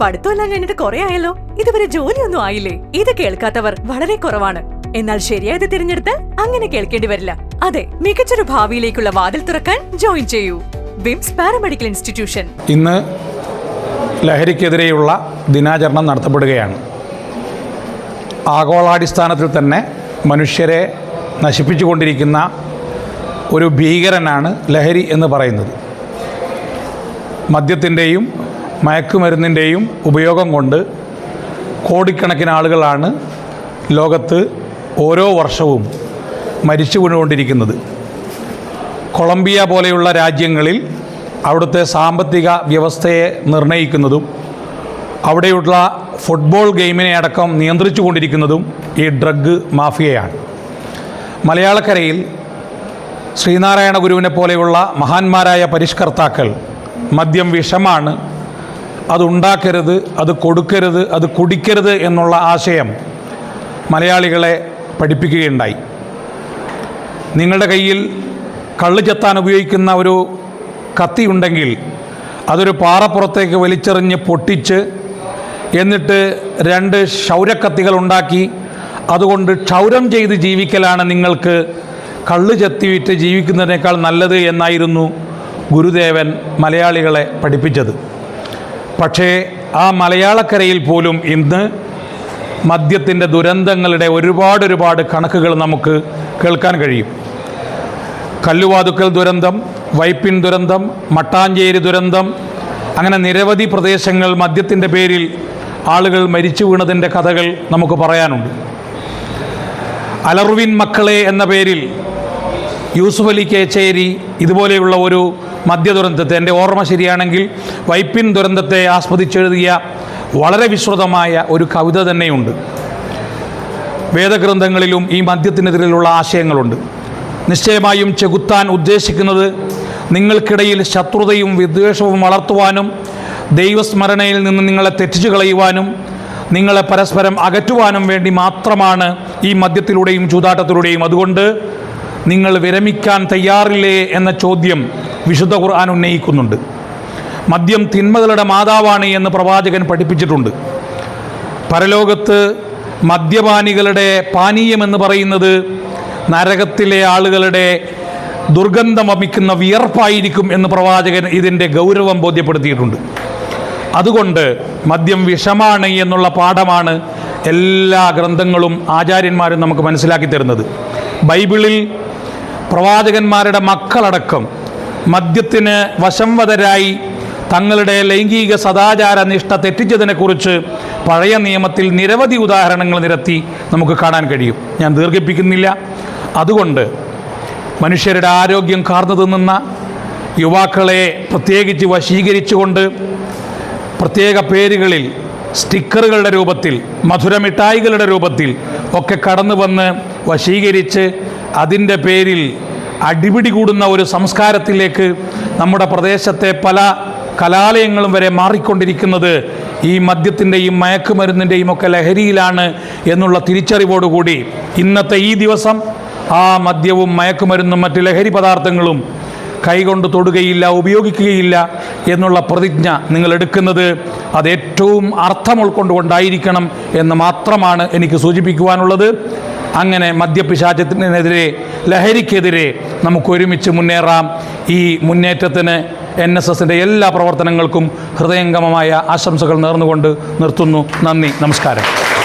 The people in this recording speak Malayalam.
പഠിത്തമെല്ലാം കഴിഞ്ഞിട്ട് കുറെ ആയല്ലോ? ഇതുവരെ ജോലിയൊന്നും ആയില്ലേ? ഇത് കേൾക്കാത്തവർ വളരെ കുറവാണ്. എന്നാൽ ശരിയായത് തിരഞ്ഞെടുത്ത് അങ്ങനെ കേൾക്കേണ്ടി വരില്ല. അതെ മികച്ചൊരു ഭാവിയിലേക്കുള്ള വാതിൽ തുറക്കാൻ ജോയിൻ ചെയ്യൂ. വിംസ് പാരാമെഡിക്കൽ ഇൻസ്റ്റിറ്റ്യൂഷൻ. ഇന്ന് ലഹരിക്കെതിരെയുള്ള ദിനാചരണം നടത്തപ്പെടുകയാണ്. ആഗോളാടിസ്ഥാനത്തിൽ തന്നെ മനുഷ്യരെ നശിപ്പിച്ചുകൊണ്ടിരിക്കുന്ന ഒരു ഭീകരനാണ് ലഹരി എന്ന് പറയുന്നത്. മദ്യത്തിന്റെയും മയക്കുമരുന്നിന്റെയും ഉപയോഗം കൊണ്ട് കോടിക്കണക്കിന് ആളുകളാണ് ലോകത്ത് ഓരോ വർഷവും മരിച്ചു വീണുകൊണ്ടിരിക്കുന്നത്. കൊളംബിയ പോലെയുള്ള രാജ്യങ്ങളിൽ അവിടുത്തെ സാമ്പത്തിക വ്യവസ്ഥയെ നിർണയിക്കുന്നതും അവിടെയുള്ള ഫുട്ബോൾ ഗെയിമിനെ അടക്കം നിയന്ത്രിച്ചു കൊണ്ടിരിക്കുന്നതും ഈ ഡ്രഗ് മാഫിയയാണ്. മലയാളക്കരയിൽ ശ്രീനാരായണ ഗുരുവിനെ പോലെയുള്ള മഹാന്മാരായ പരിഷ്കർത്താക്കൾ മദ്യം വിഷമാണ് അത് ഉണ്ടാക്കരുത് അത് കൊടുക്കരുത് അത് കുടിക്കരുത് എന്നുള്ള ആശയം മലയാളികളെ പഠിപ്പിക്കുകയുണ്ടായി. നിങ്ങളുടെ കയ്യിൽ കള്ള് ചെത്താൻ ഉപയോഗിക്കുന്ന ഒരു കത്തി ഉണ്ടെങ്കിൽ അതൊരു പാറപ്പുറത്തേക്ക് വലിച്ചെറിഞ്ഞ് പൊട്ടിച്ച് എന്നിട്ട് രണ്ട് ക്ഷൗരക്കത്തികൾ ഉണ്ടാക്കി അതുകൊണ്ട് ക്ഷൗരം ചെയ്ത് ജീവിക്കലാണ് നിങ്ങൾക്ക് കള്ള് ചെത്തി വിറ്റ് ജീവിക്കുന്നതിനേക്കാൾ നല്ലത് എന്നായിരുന്നു ഗുരുദേവൻ മലയാളികളെ പഠിപ്പിച്ചത്. പക്ഷേ ആ മലയാളക്കരയിൽ പോലും ഇന്ന് മദ്യത്തിന്റെ ദുരന്തങ്ങളുടെ ഒരുപാട് ഒരുപാട് കണക്കുകൾ നമുക്ക് കേൾക്കാൻ കഴിയും. കല്ലുവാതുക്കൽ ദുരന്തം വൈപ്പിൻ ദുരന്തം മട്ടാഞ്ചേരി ദുരന്തം അങ്ങനെ നിരവധി പ്രദേശങ്ങൾ മദ്യത്തിന്റെ പേരിൽ ആളുകൾ മരിച്ചു വീണതിന്റെ കഥകൾ നമുക്ക് പറയാനുണ്ട്. അലർവിൻ മക്കളെ എന്ന പേരിൽ യൂസുഫ് അലി കേച്ചേരി ഇതുപോലെയുള്ള ഒരു മദ്യ ദുരന്തത്തെ എന്റെ ഓർമ്മ ശരിയാണെങ്കിൽ വൈപ്പിൻ ദുരന്തത്തെ ആസ്വദിച്ചെഴുതിയ വളരെ വിശ്രുതമായ ഒരു കവിത തന്നെയുണ്ട്. വേദഗ്രന്ഥങ്ങളിലും ഈ മദ്യത്തിനെതിരെയുള്ള ആശയങ്ങളുണ്ട്. നിശ്ചയമായും ചെകുത്താൻ ഉദ്ദേശിക്കുന്നത് നിങ്ങൾക്കിടയിൽ ശത്രുതയും വിദ്വേഷവും വളർത്തുവാനും ദൈവസ്മരണയിൽ നിന്ന് നിങ്ങളെ തെറ്റിച്ചു കളയുവാനും നിങ്ങളെ പരസ്പരം അകറ്റുവാനും വേണ്ടി മാത്രമാണ് ഈ മദ്യത്തിലൂടെയും ചൂതാട്ടത്തിലൂടെയും. അതുകൊണ്ട് നിങ്ങൾ വിരമിക്കാൻ തയ്യാറില്ലേ എന്ന ചോദ്യം വിശുദ്ധ ഖുർആൻ ഉന്നയിക്കുന്നുണ്ട്. മദ്യം തിന്മകളുടെ മാതാവാണ് എന്ന് പ്രവാചകൻ പഠിപ്പിച്ചിട്ടുണ്ട്. പരലോകത്ത് മദ്യപാനികളുടെ പാനീയമെന്ന് പറയുന്നത് നരകത്തിലെ ആളുകളുടെ ദുർഗന്ധം വമിക്കുന്ന വിയർപ്പായിരിക്കും എന്ന് പ്രവാചകൻ ഇതിന്റെ ഗൗരവം ബോധ്യപ്പെടുത്തിയിട്ടുണ്ട്. അതുകൊണ്ട് മദ്യം വിഷമാണ് എന്നുള്ള പാഠമാണ് എല്ലാ ഗ്രന്ഥങ്ങളും ആചാര്യന്മാരും നമുക്ക് മനസ്സിലാക്കി തരുന്നത്. ബൈബിളിൽ പ്രവാചകന്മാരുടെ മക്കളടക്കം മദ്യത്തിന് വശംവതരായി തങ്ങളുടെ ലൈംഗിക സദാചാര നിഷ്ഠ തെറ്റിച്ചതിനെക്കുറിച്ച് പഴയ നിയമത്തിൽ നിരവധി ഉദാഹരണങ്ങൾ നിരത്തി നമുക്ക് കാണാൻ കഴിയും. ഞാൻ ദീർഘിപ്പിക്കുന്നില്ല. അതുകൊണ്ട് മനുഷ്യരുടെ ആരോഗ്യം കാർന്നു തിന്നുന്ന യുവാക്കളെ പ്രത്യേകിച്ച് വശീകരിച്ചുകൊണ്ട് പ്രത്യേക പേരുകളിൽ സ്റ്റിക്കറുകളുടെ രൂപത്തിൽ മധുരമിഠായികളുടെ രൂപത്തിൽ ഒക്കെ കടന്നു വന്ന് വശീകരിച്ച് അതിന്റെ പേരിൽ അടിപിടി കൂടുന്ന ഒരു സംസ്കാരത്തിലേക്ക് നമ്മുടെ പ്രദേശത്തെ പല കലാലയങ്ങളും വരെ മാറിക്കൊണ്ടിരിക്കുന്നത് ഈ മദ്യത്തിന്റെയും മയക്കുമരുന്നിന്റെയും ഒക്കെ ലഹരിയിലാണ് എന്നുള്ള തിരിച്ചറിവോടുകൂടി ഇന്നത്തെ ഈ ദിവസം ആ മദ്യവും മയക്കുമരുന്നും മറ്റ് ലഹരി പദാർത്ഥങ്ങളും കൈകൊണ്ട് തൊടുകയില്ല ഉപയോഗിക്കുകയില്ല എന്നുള്ള പ്രതിജ്ഞ നിങ്ങൾ എടുക്കുന്നത് അത് ഏറ്റവും അർത്ഥം ഉൾക്കൊണ്ടുകൊണ്ടായിരിക്കണം എന്ന് മാത്രമാണ് എനിക്ക് സൂചിപ്പിക്കുവാനുള്ളത്. അങ്ങനെ മദ്യപിശാചത്തിനെതിരെ ലഹരിക്കെതിരെ നമുക്ക് ഒരുമിച്ച് മുന്നേറാം. ഈ മുന്നേറ്റത്തിന് എൻ എസ് എസിന്റെ എല്ലാ പ്രവർത്തനങ്ങൾക്കും ഹൃദയംഗമമായ ആശംസകൾ നേർന്നുകൊണ്ട് നിർത്തുന്നു. നന്ദി. നമസ്കാരം.